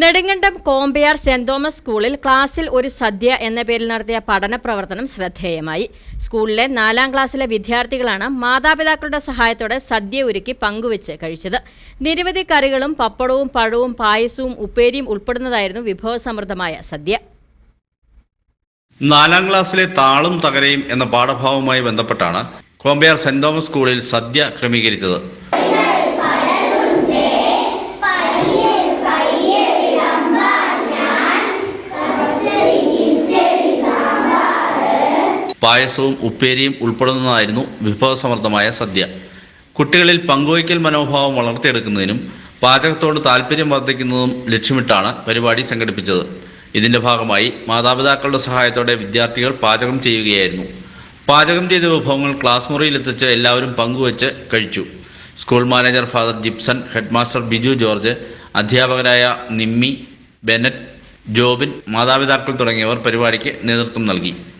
Nedumkandam Kombayar saint Thomas സ്കൂളിൽ ക്ലാസ്സിൽ ഒരു സദ്യ എന്ന പേരിൽ നടത്തിയ പഠന പ്രവർത്തനം ശ്രദ്ധേയമായി. സ്കൂളിലെ നാലാം ക്ലാസ്സിലെ വിദ്യാർത്ഥികളാണ് മാതാപിതാക്കളുടെ സഹായത്തോടെ സദ്യ ഒരുക്കി പങ്കുവെച്ച് കഴിച്ചത്. നിരവധി കറികളും പപ്പടവും പഴവും പായസവും ഉപ്പേരിയും ഉൾപ്പെടുന്നതായിരുന്നു വിഭവസമൃദ്ധമായ സദ്യ. നാലാം ക്ലാസ്സിലെ താളും തകരയും എന്ന പാഠഭാവവുമായി ബന്ധപ്പെട്ടാണ് കോമ്പയാർ സെന്റ് തോമസ് സ്കൂളിൽ സദ്യ ക്രമീകരിച്ചത്. പായസവും ഉപ്പേരിയും ഉൾപ്പെടുന്നതായിരുന്നു വിഭവസമൃദ്ധമായ സദ്യ. കുട്ടികളിൽ പങ്കുവയ്ക്കൽ മനോഭാവം വളർത്തിയെടുക്കുന്നതിനും പാചകത്തോട് താല്പര്യം വർദ്ധിക്കുന്നതും ലക്ഷ്യമിട്ടാണ് പരിപാടി സംഘടിപ്പിച്ചത്. ഇതിന്റെ ഭാഗമായി മാതാപിതാക്കളുടെ സഹായത്തോടെ വിദ്യാർത്ഥികൾ പാചകം ചെയ്യുകയായിരുന്നു. പാചകം ചെയ്ത വിഭവങ്ങൾ ക്ലാസ് മുറിയിലെത്തിച്ച് എല്ലാവരും പങ്കുവച്ച് കഴിച്ചു. School manager father Jipson headmaster Biju George അധ്യാപകരായ നിമ്മി ബെനറ്റ് ജോബിൻ മാതാപിതാക്കൾ തുടങ്ങിയവർ പരിപാടിക്ക് നേതൃത്വം നൽകി.